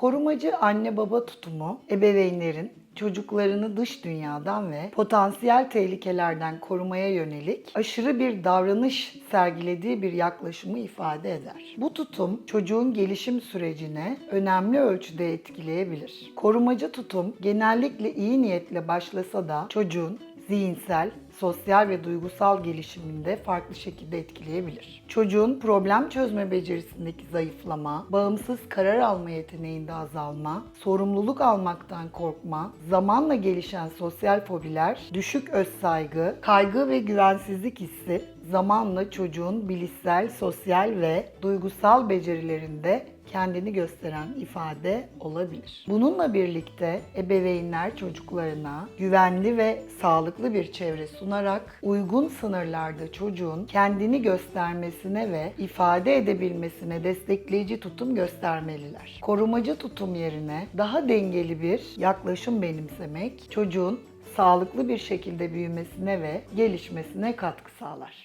Korumacı anne baba tutumu ebeveynlerin çocuklarını dış dünyadan ve potansiyel tehlikelerden korumaya yönelik aşırı bir davranış sergilediği bir yaklaşımı ifade eder. Bu tutum çocuğun gelişim sürecine önemli ölçüde etkileyebilir. Korumacı tutum genellikle iyi niyetle başlasa da çocuğun zihinsel, sosyal ve duygusal gelişiminde farklı şekilde etkileyebilir. Çocuğun problem çözme becerisindeki zayıflama, bağımsız karar alma yeteneğinde azalma, sorumluluk almaktan korkma, zamanla gelişen sosyal fobiler, düşük özsaygı, kaygı ve güvensizlik hissi zamanla çocuğun bilişsel, sosyal ve duygusal becerilerinde kendini gösteren ifade olabilir. Bununla birlikte ebeveynler çocuklarına güvenli ve sağlıklı bir çevre sunarak uygun sınırlarda çocuğun kendini göstermesine ve ifade edebilmesine destekleyici tutum göstermeliler. Korumacı tutum yerine daha dengeli bir yaklaşım benimsemek çocuğun sağlıklı bir şekilde büyümesine ve gelişmesine katkı sağlar.